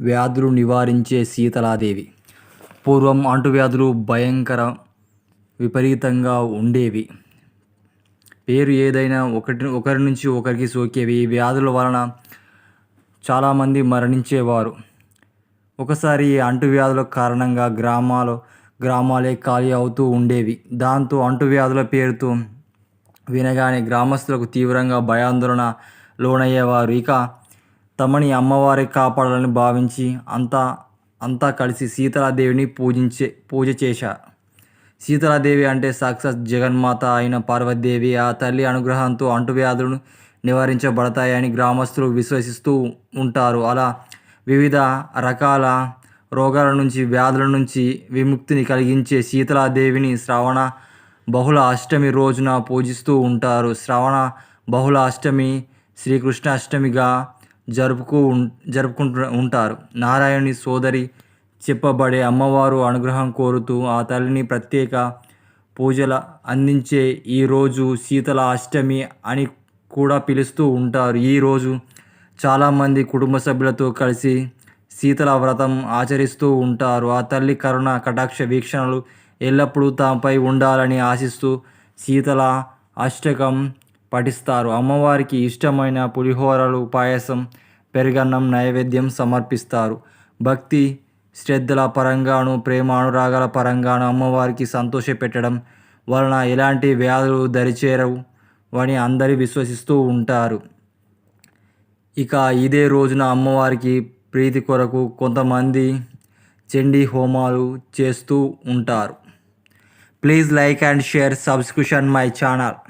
వ్యాధులు నివారించే శీతలాదేవి. పూర్వం అంటువ్యాధులు భయంకర విపరీతంగా ఉండేవి. పేరు ఏదైనా ఒకటి ఒకరి నుంచి ఒకరికి సోకేవి. ఈ వ్యాధుల వలన చాలామంది మరణించేవారు. ఒకసారి ఈ అంటువ్యాధుల కారణంగా గ్రామాలు గ్రామాలే ఖాళీ అవుతూ ఉండేవి. దాంతో అంటువ్యాధుల పేరుతో వినగానే గ్రామస్తులకు తీవ్రంగా భయాందోళన లోనయ్యేవారు ఇక తమని అమ్మవారి కాపాడాలని భావించి అంతా అంతా కలిసి సీతలాదేవిని పూజించే పూజ చేశారు సీతలాదేవి అంటే సాక్షాత్ జగన్మాత అయిన పార్వతీదేవి. ఆ తల్లి అనుగ్రహంతో అంటువ్యాధులను నివారించబడతాయని గ్రామస్తులు విశ్వసిస్తూ ఉంటారు. అలా వివిధ రకాల రోగాల నుంచి వ్యాధుల నుంచి విముక్తిని కలిగించే శీతలాదేవిని శ్రావణ బహుళ అష్టమి రోజున పూజిస్తూ ఉంటారు. శ్రావణ బహుళ అష్టమి శ్రీకృష్ణ అష్టమిగా జరుపుకు జరుపుకుంటు జరుపుకుంటూ ఉంటారు. నారాయణుని సోదరి చెప్పబడే అమ్మవారు అనుగ్రహం కోరుతూ ఆ తల్లిని ప్రత్యేక పూజల అందించే ఈ రోజు శీతల అష్టమి అని కూడా పిలుస్తూ ఉంటారు. ఈరోజు చాలామంది కుటుంబ సభ్యులతో కలిసి శీతల వ్రతం ఆచరిస్తూ ఉంటారు. ఆ తల్లి కరుణ కటాక్ష వీక్షణలు ఎల్లప్పుడూ తాపై ఉండాలని ఆశిస్తూ శీతల అష్టకం పఠిస్తారు. అమ్మవారికి ఇష్టమైన పులిహోరలు పాయసం పెరుగన్నం నైవేద్యం సమర్పిస్తారు. భక్తి శ్రద్ధల పరంగాను ప్రేమ అనురాగాల పరంగాను అమ్మవారికి సంతోషపెట్టడం వలన ఎలాంటి వ్యాధులు దరిచేరవు అని అందరి విశ్వసిస్తూ ఉంటారు. ఇక ఇదే రోజున అమ్మవారికి ప్రీతి కొరకు కొంతమంది చండీ హోమాలు చేస్తూ ఉంటారు. Please like and share subscription my channel.